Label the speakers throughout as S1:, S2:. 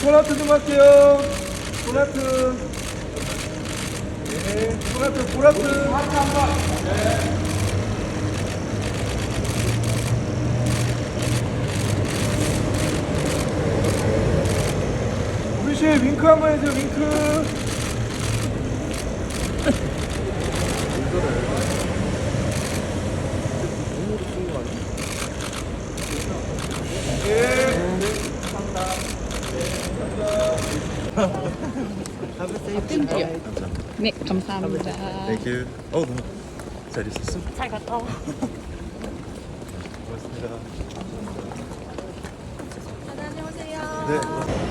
S1: 손하트 좀 할게요. 손하트. 네, 손하트, 보라트. 우리 씨 윙크 한 번 해줘, 윙크.
S2: 네, 감사합니다.
S3: 땡큐. 어 너무 잘 있었어.
S2: 잘 갔다 와.
S3: 고맙습니다.
S4: 다녀오세요.
S3: 네.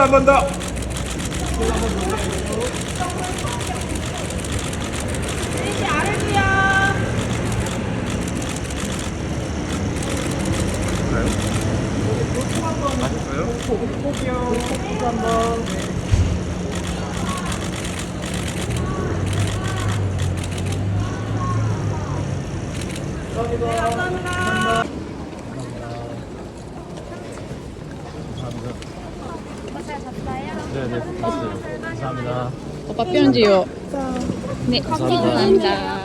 S1: 하트도 한번 더.
S4: 시 아래도요.
S3: 네네. 감사합니다.
S2: 오빠 편지요. 네, 감사합니다.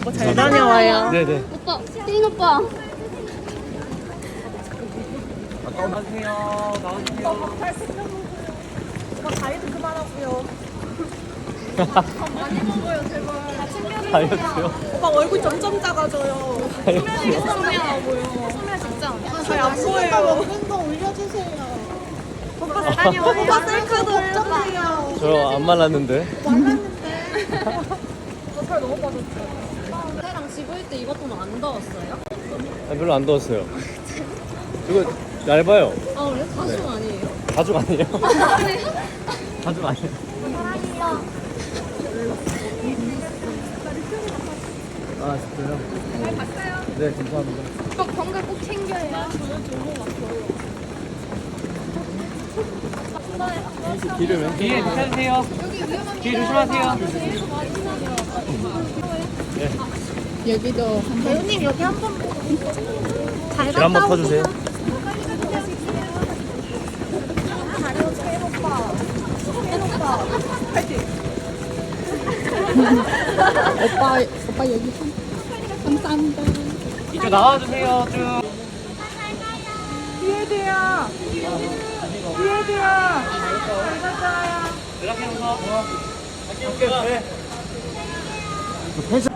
S2: 오빠 잘 다녀와요.
S3: 네네.
S4: 오빠, 띵 오빠.
S3: 다이어트요?
S5: 오빠 얼굴 점점 작아져요.
S3: 다이어트요?
S5: 저희 안 보여요. 운동 올려주세요. 오빠 셀카도 올려주세요.
S3: 저 안 말랐는데.
S4: 그때랑 지구일 때 입었던 안 더웠어요?
S3: 아, 별로 안 더웠어요. 이거 얇아요.
S4: 아, 그래? 가슴 아니에요?
S3: 가죽 아니에요? 가죽 아니에요? 아 진짜요? 잘 봤어요. 네 감사합니다.
S4: 꼭 건강 꼭 챙겨야.
S3: 길을 왼쪽.
S6: 뒤에 찾으세요. 뒤에 조심하세요.
S2: 여기도 한
S4: 배우님 여기 한번 잘
S3: 길 한번 터주세요.
S2: 오빠 오빠 여기 한 감사합니다.
S6: 이쪽 나와주세요. 쭉.
S5: 뒤에 돼요. 뒤에 돼요. 잘 갔어요.
S6: 연락해서.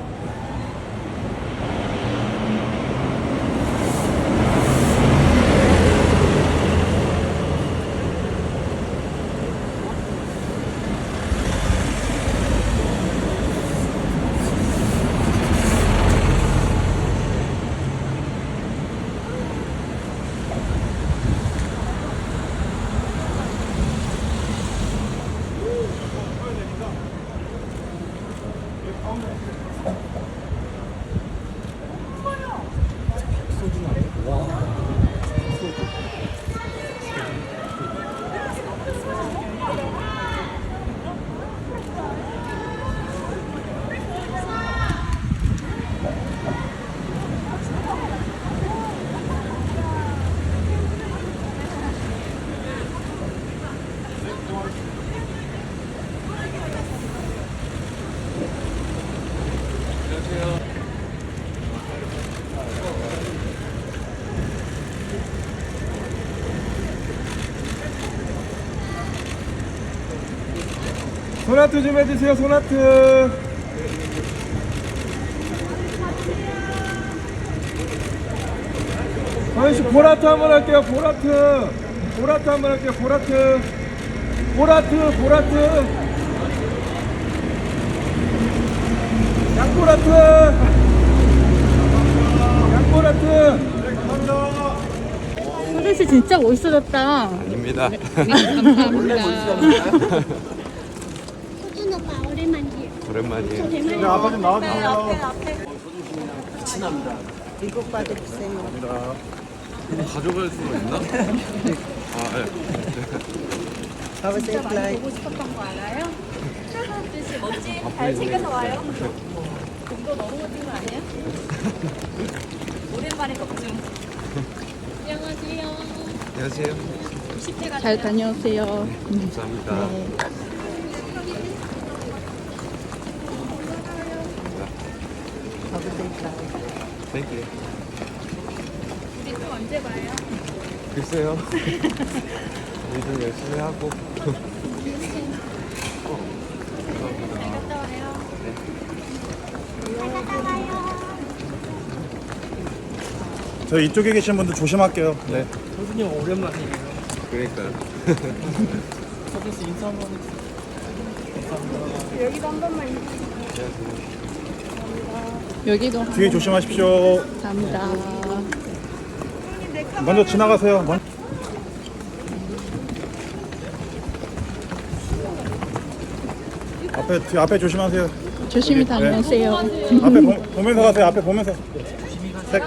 S1: 소나트 좀 해주세요 소나트. 아저씨 보라트 한번 할게요 보라트. 보라트 한번 할게요 보라트. 보라트 보라트. 양보라트. 양보라트.
S2: 소리 씨 진짜 멋있어졌다.
S3: 아닙니다.
S2: 감사합니다.
S4: 소준 오빠 오랜만이에요.
S1: 야 아빠 좀 나와주세요
S3: 가져갈 수가 있나? 아, 네.
S4: 보고 싶었던 거 알아요? 씨 멋지? 잘 챙겨서 와요. 공도 너무 멋진 거 아니야? 오랜만에 걱정. 안녕하세요.
S3: 안녕하세요.
S4: 10대가
S2: 잘 다녀오세요.
S3: 감사합니다. Thank you.
S4: 우리 또 언제 봐요?
S3: 글쎄요. 일좀 열심히 하고.
S4: 갔다 와요.
S1: 저 이쪽에 계신 분들 조심할게요
S3: 네.
S6: 소준이 형 오랜만이에요.
S3: 그러니까요.
S6: 서준 씨 인사 한번 해주세요.
S2: 여기도
S1: 뒤에 조심하십시오.
S2: 감사합니다.
S1: 먼저 지나가세요. 먼... 앞에 뒤 앞에 조심하세요.
S2: 조심히 다녀오세요.
S1: 앞에 보, 보면서 가세요. 앞에 보면서. 색.